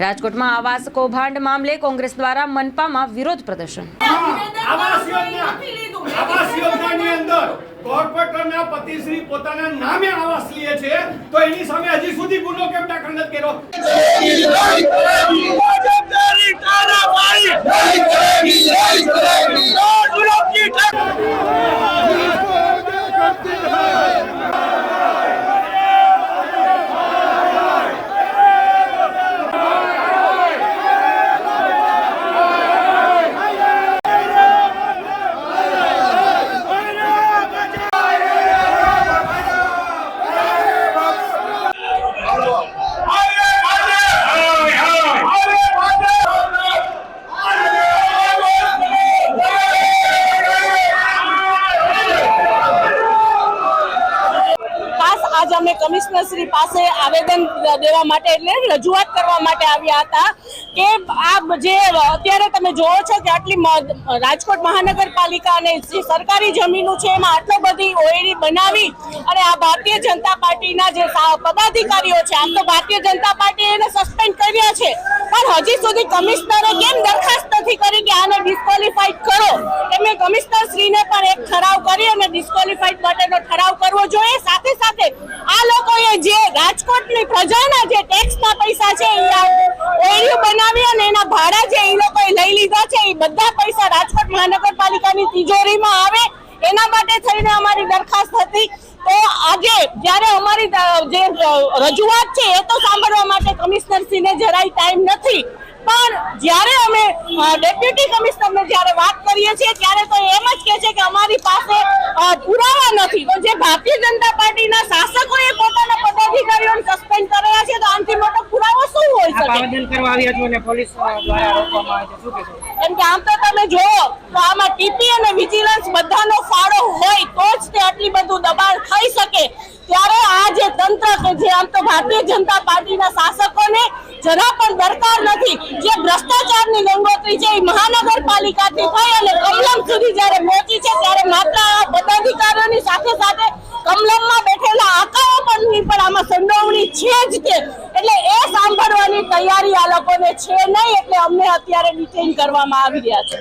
રાજકોટમાં આવાસ કૌભાંડ મામલે કોંગ્રેસ દ્વારા મનપામાં વિરોધ પ્રદર્શન આવાસ યોજનાની અંદર કોર્પોરેટરના પતિશ્રી પોતાના નામે આવાસ લે છે તો એની સામે હજી સુધી ગુનો કેમ દાખલ નથી કર્યો આજ અમે કમિશનર શ્રી પાસે આવેદન દેવા માટે એટલે રજૂઆત કરવા માટે આવ્યા હતા કે આ જે અત્યારે તમે જોવો છો કે આટલી રાજકોટ મહાનગરપાલિકા અને જે સરકારી જમીનો છે એમાં આટલો બધી ઓયરી બનાવી અને આ ભારતીય જનતા પાર્ટીના જે પદાધિકારીઓ છે, આમ તો ભારતીય જનતા પાર્ટીએ એને સસ્પેન્ડ કર્યા છે. પણ હજી સુધી કમિશનરે કેમ દરખાસ્ત નથી કરી કે આને ડિસ્કોલિફાઈડ કરો? તેમણે કમિશનર શ્રીને પણ એક ઠરાવ કરી અને ડિસ્કોલિફાઈડ માટેનો ઠરાવ કરવો જોઈએ. સાથે આ લોકોએ જે રાજકોટની પ્રજાના જે ટેક્સના પૈસા છે, એ આ બનાવી અને એના ભાડા જે એ લોકોએ લઈ લીધા છે, એ બધા પૈસા રાજકોટ મહાનગરપાલિકાની તિજોરીમાં આવે. એના માટે થઈને અમારી દરખાસ્ત હતી. તો આજે જ્યારે અમારી જે રજૂઆત છે, એ તો સાંભળવા માટે કમિશનરશ્રીને જરાય ટાઈમ નથી. પણ જ્યારે અમે ડેપ્યુટી કમિશનરને જ્યારે વાત કરીએ છીએ, ત્યારે તો એમ જ કહે છે કે અમારી પાસે પુરાવા નથી તો જે ભારતીય જનતા પાર્ટીના શાસકોએ પોતાના પદાધિકારીઓને સસ્પેન્ડ કરેલા છે તો આનાથી મોટો પુરાવો શું હોઈ આવેદન કરવા આવ્યા છો અને પોલીસ દ્વારા રોકવામાં આવે છે. શું કહેશો? કેમ કે આમ તો તમે જો તો આમાં ટીપી અને વિજિલન્સ બધાનો ફાળો હોય તો જ તે આટલી બધું દબાણ થઈ શકે. ત્યારે આ જે તંત્ર કે જે આમ તો ભારતીય જનતા પાર્ટીના શાસકોને જરા પણ દરકાર નથી. જે ભ્રષ્ટાચારની લંગોતરી છે એ મહાનગરપાલિકાથી થઈ અને કમલમ સુધી જ્યારે આકાઓ પણ આમાં સંડોવણી છે જ તે એટલે એ સાંભળવાની તૈયારી આ લોકોને છે નહીં, એટલે અમને અત્યારે ડિટેન કરવામાં આવી રહ્યા છે.